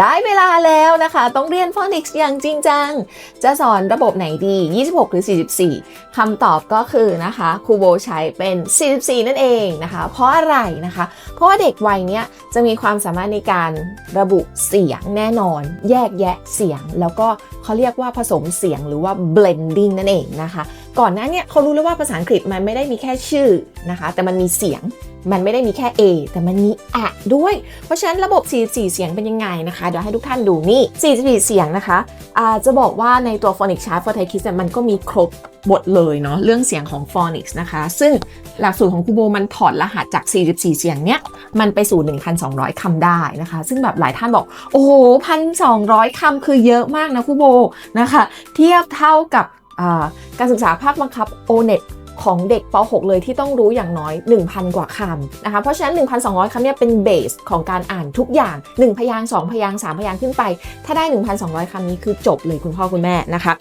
ได้เวลาแล้วนะคะ ต้องเรียนฟอนิกส์อย่างจริงจัง จะสอนระบบไหนดี 26 หรือ 44 คำตอบก็คือนะคะครูโบใช้เป็น 44 นั่นเองนะคะ เพราะอะไรนะคะ เพราะว่าเด็กวัยนี้จะมีความสามารถในการระบุเสียงแน่นอน แยกแยะเสียง แล้วก็เขาเรียกว่าผสมเสียงหรือว่า blending นั่นเองนะคะ ก่อนหน้านี้เขารู้แล้วว่าภาษาอังกฤษมันไม่ได้มีแค่ชื่อนะคะ แต่มันมีเสียง มันไม่ได้มีแค่ A แต่มันมีอะด้วย เพราะฉะนั้นระบบ 44 เสียงเป็นยังไงนะคะ เดี๋ยวให้ทุกท่านดูนี่ 44 เสียงนะคะอาจะบอกว่าในตัว Phonics Chart for Thai Kids เนี่ยมันก็มีครบหมดเลยเนาะเรื่องเสียงของ Phonics นะคะ ซึ่งหลักสูตรของครูโบมันถอดรหัสจาก 44 เสียงเนี้ย มันไปสู่ 1,200คำได้นะคะ ซึ่งแบบหลายท่านบอก โอ้โห 1,200คำคือเยอะมากนะครูโบนะคะ เทียบเท่ากับการศึกษาภาคบังคับ O-NET ของเด็กป .6 เลยที่ต้องรู้อย่างน้อย 1,000 กว่าคำนะคะ เพราะฉะนั้น 1,200คำเนี่ยเป็นเบสของการอ่านทุกอย่าง 1 พยางค์2พยางค์3พยางค์ขึ้นไป ถ้าได้ 1,200คำนี้คือจบเลยคุณพ่อคุณแม่นะคะ